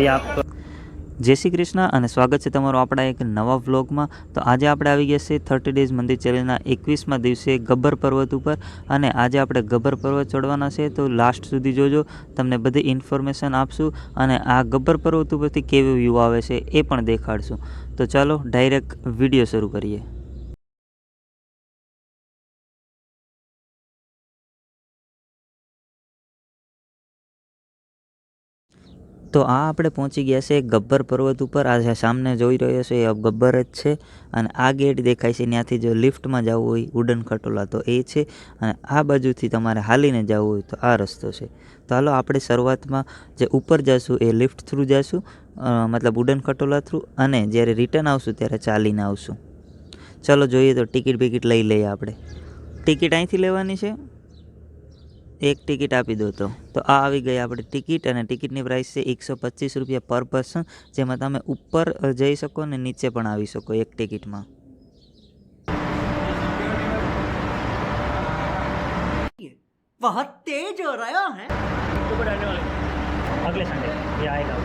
Fee આપતો જય શ્રી કૃષ્ણ અને સ્વાગત છે તમારું આપણા એક નવા વ્લોગમાં. તો આજે આપણે આવી ગયા છે થર્ટી ડેઝ મંદિર ચેલેન્જના એકવીસમાં દિવસે ગબ્બર પર્વત ઉપર અને આજે આપણે ગબ્બર પર્વત ચડવાના છે. તો લાસ્ટ સુધી જોજો, તમને બધી ઇન્ફોર્મેશન આપશું અને આ ગબ્બર પર્વત ઉપરથી કેવો વ્યૂ આવે છે એ પણ દેખાડશું. તો ચાલો ડાયરેક્ટ વીડિયો શરૂ કરીએ. તો આ આપણે પહોંચી ગયા છે ગબ્બર પર્વત ઉપર. આ સામને જોઈ રહ્યો છે એ ગબ્બર જ છે. અને આ ગેટ દેખાય છે ત્યાંથી જો લિફ્ટમાં જવું હોય ઉડન ખટોલા તો એ છે. અને આ બાજુથી તમારે હાલીને જવું હોય તો આ રસ્તો છે. તો હાલો આપણે શરૂઆતમાં જે ઉપર જઈશું એ લિફ્ટ થ્રુ જઈશું મતલબ ઉડન ખટોલા થ્રુ અને જ્યારે રિટર્ન આવશું ત્યારે ચાલીને આવશું. ચલો જોઈએ તો ટિકિટ બિકિટ લઈ લઈએ આપણે. ટિકિટ અહીંથી લેવાની છે? એક ટિકિટ આપી દો તો તો આ આવી ગઈ આપણી ટિકિટ અને ટિકિટની પ્રાઇસ છે એકસો પચીસ રૂપિયા પર પર્સન જેમાં તમે ઉપર અ, જઈ શકો ને નીચે પણ આવી શકો એક ટિકિટમાં बहुत तेज हो रहा है ऊपर डालने वाले अगले संडे ये आएगा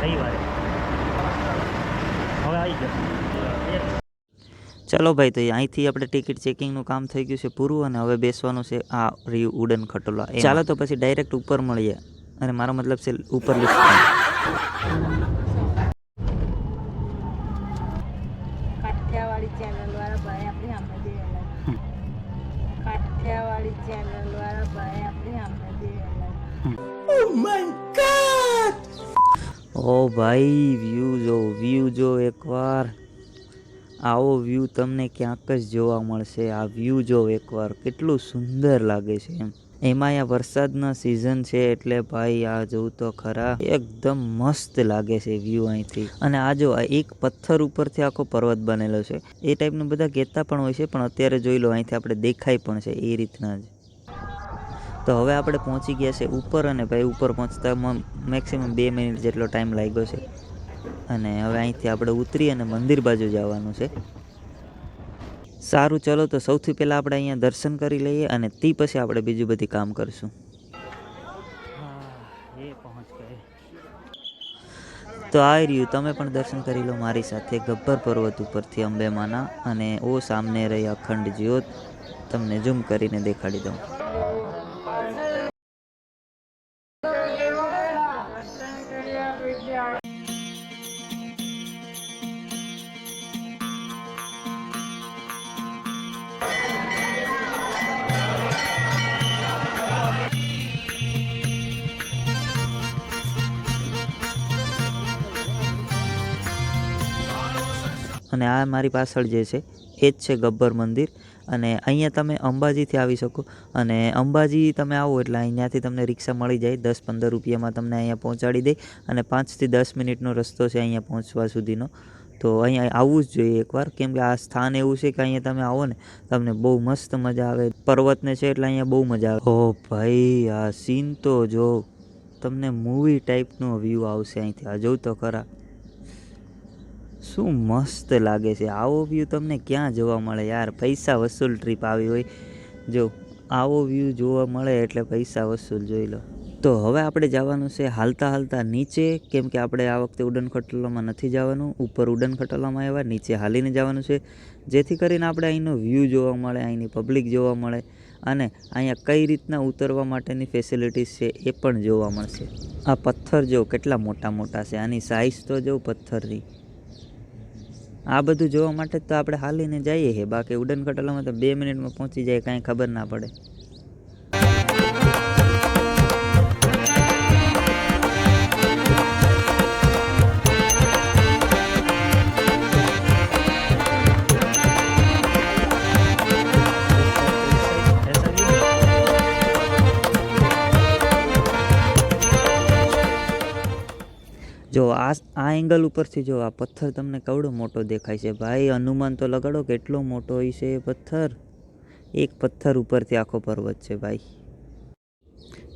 रविवार હવે આવી ગયો ચલો ભાઈ તો અહીંથી આપણે ટિકિટ ચેકિંગનું કામ થઈ ગયું છે પૂરું અને હવે બેસવાનું છે આ રહ્યું ઉડન ખટોલા. ચાલો તો પછી ડાયરેક્ટ ઉપર મળીએ અને મારો મતલબ છે ઉપર લિફ્ટ અલગ ઓ ભાઈ વ્યૂ જો વ્યૂ જો એકવાર. આવો વ્યૂ તમને ક્યાંક જ જોવા મળશે. આ વ્યૂ જો એકવાર કેટલું સુંદર લાગે છે એમ. એમાં આ વરસાદના સિઝન છે એટલે ભાઈ આ જોવું તો ખરા એકદમ મસ્ત લાગે છે વ્યૂ અહીંથી. અને આ જો એક પથ્થર ઉપરથી આખો પર્વત બનેલો છે. એ ટાઈપનું બધા કહેતા પણ હોય છે, પણ અત્યારે જોઈ લો અહીંથી આપણે દેખાય પણ છે એ રીતના જ. તો હવે આપણે પહોંચી ગયા છે ઉપર અને ભાઈ ઉપર પહોંચતા મેક્સિમમ બે મિનિટ જેટલો ટાઈમ લાગ્યો છે. અને હવે અહીંથી આપણે ઉતરી અને મંદિર બાજુ જવાનું છે. સારું ચલો તો સૌથી પહેલાં આપણે અહીંયા દર્શન કરી લઈએ અને તે પછી આપણે બીજું બધી કામ કરશું. તો આ રહ્યું તમે પણ દર્શન કરી લો મારી સાથે ગબ્બર પર્વત ઉપરથી અંબેમાના અને ઓ સામને રહી અખંડ જ્યોત તમને ઝૂમ કરીને દેખાડી દઉં. અને આ મારી પાછળ જે છે, એ જ છે ગબ્બર મંદિર. અને અહીંયા તમે અંબાજીથી આવી શકો. અને અંબાજી તમે આવો એટલે અહીંયાથી તમને રિક્ષા મળી જાય. દસ પંદર રૂપિયામાં તમને અહીંયા પહોંચાડી દે અને પાંચથી દસ મિનિટનો રસ્તો છે અહીંયા પહોંચવા સુધીનો. તો અહીંયા આવવું જ જોઈએ એકવાર. કેમ કે આ સ્થાન એવું છે કે અહીંયા તમે આવો ને, તમને બહુ મસ્ત મજા આવે. પર્વતને છે એટલે અહીંયા બહુ મજા આવે. ઓ ભાઈ, આ સીન તો જો તમને મૂવી ટાઈપનો વ્યૂ આવશે અહીંથી. આ જોઉં તો ખરા. શું મસ્ત લાગે છે? આવો વ્યૂ તમને ક્યાં જોવા મળે યાર? પૈસા વસૂલ ટ્રીપ આવી હોય. જો, આવો વ્યૂ જોવા મળે એટલે પૈસા વસૂલ જોઈ લો. તો હવે આપણે જવાનું છે હાલતા હાલતા નીચે. કેમ કે આપણે આ વખતે ઉડન ખટોલામાં નથી જવાનું. ઉપર ઉડન ખટોલામાં આવ્યા, નીચે હાલીને જવાનું છે. જેથી કરીને આપણે અહીંનો વ્યૂ જોવા મળે, અહીંની પબ્લિક જોવા મળે અને અહીંયા કઈ રીતના ઉતરવા માટેની ફેસિલિટીઝ છે એ પણ જોવા મળશે. આ પથ્થર જો કેટલા મોટા મોટા છે, આની સાઇઝ તો જો પથ્થરની. આ બધું જોવા માટે તો આપણે હાલીને જઈએ છીએ બાકી ઉડન ખટોલામાં તો બે મિનિટમાં પહોંચી જાય, કાંઈ ખબર ના પડે. જો આ આ એંગલ ઉપરથી જો આ પથ્થર તમને કવડો મોટો દેખાય છે ભાઈ? અનુમાન તો લગાડો કેટલો મોટો હોય છે એ પથ્થર? એક પથ્થર ઉપરથી આખો પર્વત છે ભાઈ.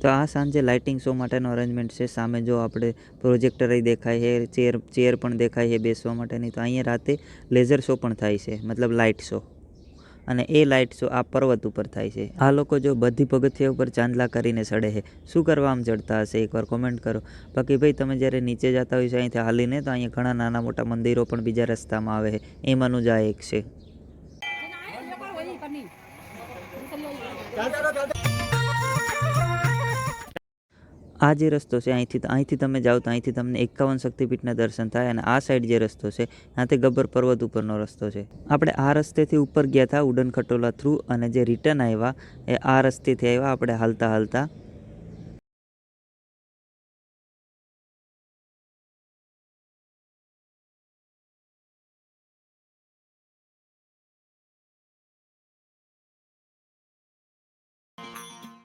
તો આ સાંજે લાઇટિંગ શો માટેનો અરેન્જમેન્ટ છે. સામે જો આપણે પ્રોજેક્ટર દેખાય છે ચેર ચેર પણ દેખાય છે બેસવા માટેની. તો અહીંયા રાતે લેઝર શો પણ થાય છે, મતલબ લાઇટ શો અને એ લાઇટ શો આ પર્વત ઉપર થાય છે. આ લોકો જો બધી પગથિયા ઉપર ચાંદલા કરીને ચડે છે. શું કરવા આમ ચડતા હશે? એકવાર કોમેન્ટ કરો. બાકી ભાઈ, તમે જ્યારે નીચે જતા હોય છે, અહીંથી હાલીને, તો અહીંયા ઘણા નાના મોટા મંદિરો પણ બીજા રસ્તામાં આવે છે. એમાંનું જ આ એક છે. આ જે રસ્તો છે, અહીંથી અહીંથી તમે જાઓ તો અહીંથી તમને એકાવન શક્તિપીઠના દર્શન થાય અને આ સાઈડ જે રસ્તો છે, ત્યાંથી ગબ્બર પર્વત ઉપરનો રસ્તો છે. આપણે આ રસ્તેથી ઉપર ગયા હતા ઉડન ખટોલા થ્રુ અને જે રિટર્ન આવ્યા, એ આ રસ્તેથી આવ્યા, આપણે હાલતા હાલતા